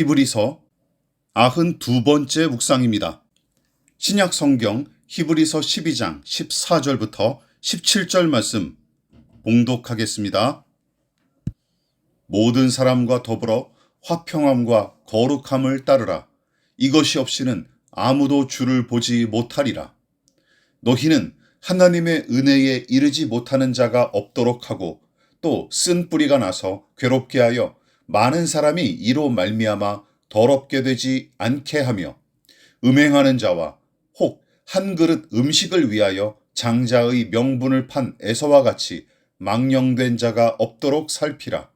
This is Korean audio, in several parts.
히브리서 92번째 묵상입니다. 신약 성경 히브리서 12장 14절부터 17절 말씀 봉독하겠습니다. 모든 사람과 더불어 화평함과 거룩함을 따르라. 이것이 없이는 아무도 주를 보지 못하리라. 너희는 하나님의 은혜에 이르지 못하는 자가 없도록 하고 또 쓴 뿌리가 나서 괴롭게 하여 많은 사람이 이로 말미암아 더럽게 되지 않게 하며 음행하는 자와 혹 한 그릇 음식을 위하여 장자의 명분을 판 에서와 같이 망령된 자가 없도록 살피라.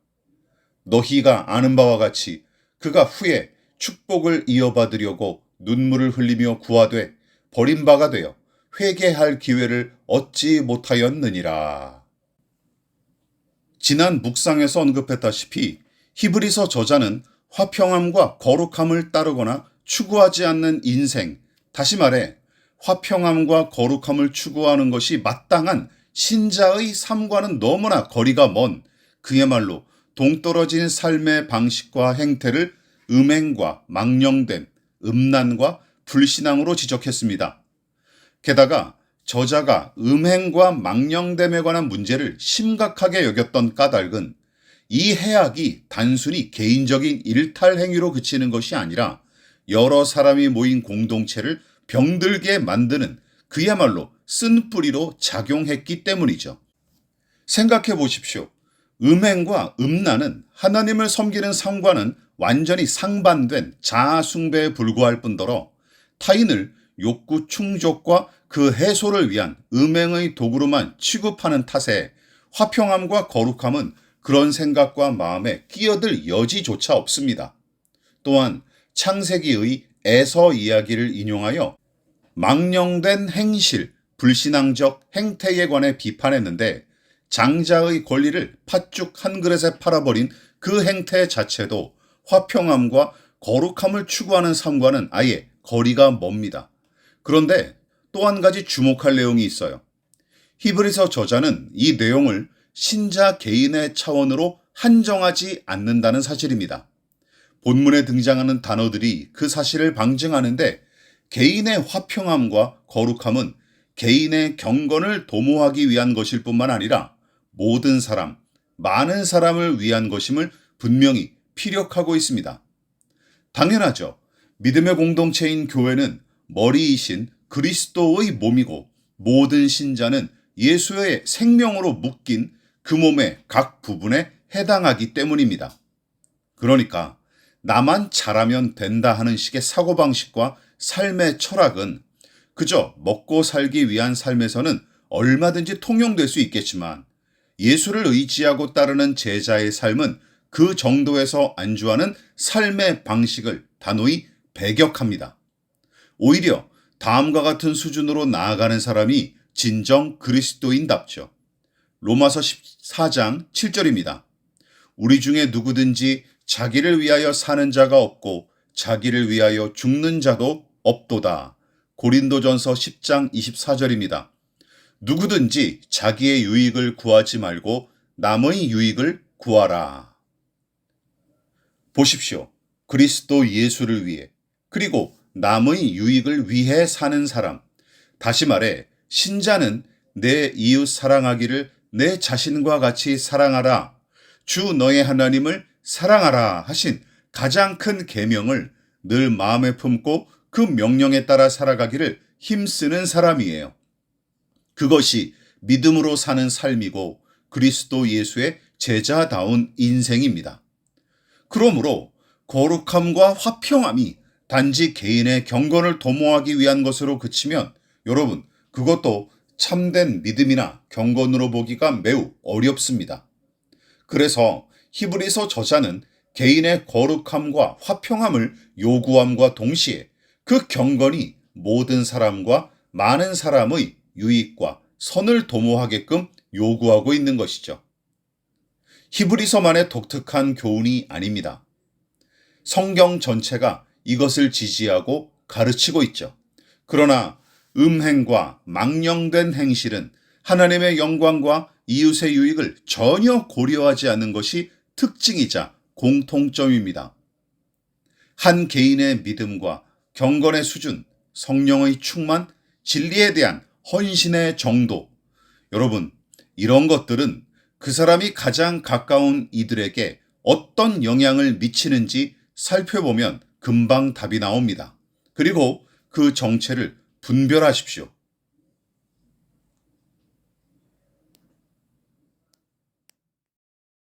너희가 아는 바와 같이 그가 후에 축복을 이어받으려고 눈물을 흘리며 구하되 버림바가 되어 회개할 기회를 얻지 못하였느니라. 지난 묵상에서 언급했다시피 히브리서 저자는 화평함과 거룩함을 따르거나 추구하지 않는 인생, 다시 말해 화평함과 거룩함을 추구하는 것이 마땅한 신자의 삶과는 너무나 거리가 먼 그야말로 동떨어진 삶의 방식과 행태를 음행과 망령됨, 음란과 불신앙으로 지적했습니다. 게다가 저자가 음행과 망령됨에 관한 문제를 심각하게 여겼던 까닭은 이 해악이 단순히 개인적인 일탈 행위로 그치는 것이 아니라 여러 사람이 모인 공동체를 병들게 만드는 그야말로 쓴뿌리로 작용했기 때문이죠. 생각해 보십시오. 음행과 음란은 하나님을 섬기는 삶과는 완전히 상반된 자아숭배에 불과할 뿐더러 타인을 욕구 충족과 그 해소를 위한 음행의 도구로만 취급하는 탓에 화평함과 거룩함은 그런 생각과 마음에 끼어들 여지조차 없습니다. 또한 창세기의 에서 이야기를 인용하여 망령된 행실, 불신앙적 행태에 관해 비판했는데 장자의 권리를 팥죽 한 그릇에 팔아버린 그 행태 자체도 화평함과 거룩함을 추구하는 삶과는 아예 거리가 멉니다. 그런데 또 한 가지 주목할 내용이 있어요. 히브리서 저자는 이 내용을 신자 개인의 차원으로 한정하지 않는다는 사실입니다. 본문에 등장하는 단어들이 그 사실을 방증하는데 개인의 화평함과 거룩함은 개인의 경건을 도모하기 위한 것일 뿐만 아니라 모든 사람, 많은 사람을 위한 것임을 분명히 피력하고 있습니다. 당연하죠. 믿음의 공동체인 교회는 머리이신 그리스도의 몸이고 모든 신자는 예수의 생명으로 묶인 그 몸의 각 부분에 해당하기 때문입니다. 그러니까 나만 잘하면 된다 하는 식의 사고방식과 삶의 철학은 그저 먹고 살기 위한 삶에서는 얼마든지 통용될 수 있겠지만 예수를 의지하고 따르는 제자의 삶은 그 정도에서 안주하는 삶의 방식을 단호히 배격합니다. 오히려 다음과 같은 수준으로 나아가는 사람이 진정 그리스도인답죠. 로마서 14장 7절입니다. 우리 중에 누구든지 자기를 위하여 사는 자가 없고 자기를 위하여 죽는 자도 없도다. 고린도전서 10장 24절입니다. 누구든지 자기의 유익을 구하지 말고 남의 유익을 구하라. 보십시오. 그리스도 예수를 위해 그리고 남의 유익을 위해 사는 사람. 다시 말해 신자는 내 이웃 사랑하기를 내 자신과 같이 사랑하라. 주 너의 하나님을 사랑하라 하신 가장 큰 계명을 늘 마음에 품고 그 명령에 따라 살아가기를 힘쓰는 사람이에요. 그것이 믿음으로 사는 삶이고 그리스도 예수의 제자다운 인생입니다. 그러므로 거룩함과 화평함이 단지 개인의 경건을 도모하기 위한 것으로 그치면 여러분, 그것도 참된 믿음이나 경건으로 보기가 매우 어렵습니다. 그래서 히브리서 저자는 개인의 거룩함과 화평함을 요구함과 동시에 그 경건이 모든 사람과 많은 사람의 유익과 선을 도모하게끔 요구하고 있는 것이죠. 히브리서만의 독특한 교훈이 아닙니다. 성경 전체가 이것을 지지하고 가르치고 있죠. 그러나 음행과 망령된 행실은 하나님의 영광과 이웃의 유익을 전혀 고려하지 않는 것이 특징이자 공통점입니다. 한 개인의 믿음과 경건의 수준, 성령의 충만, 진리에 대한 헌신의 정도. 여러분, 이런 것들은 그 사람이 가장 가까운 이들에게 어떤 영향을 미치는지 살펴보면 금방 답이 나옵니다. 그리고 그 정체를 분별하십시오.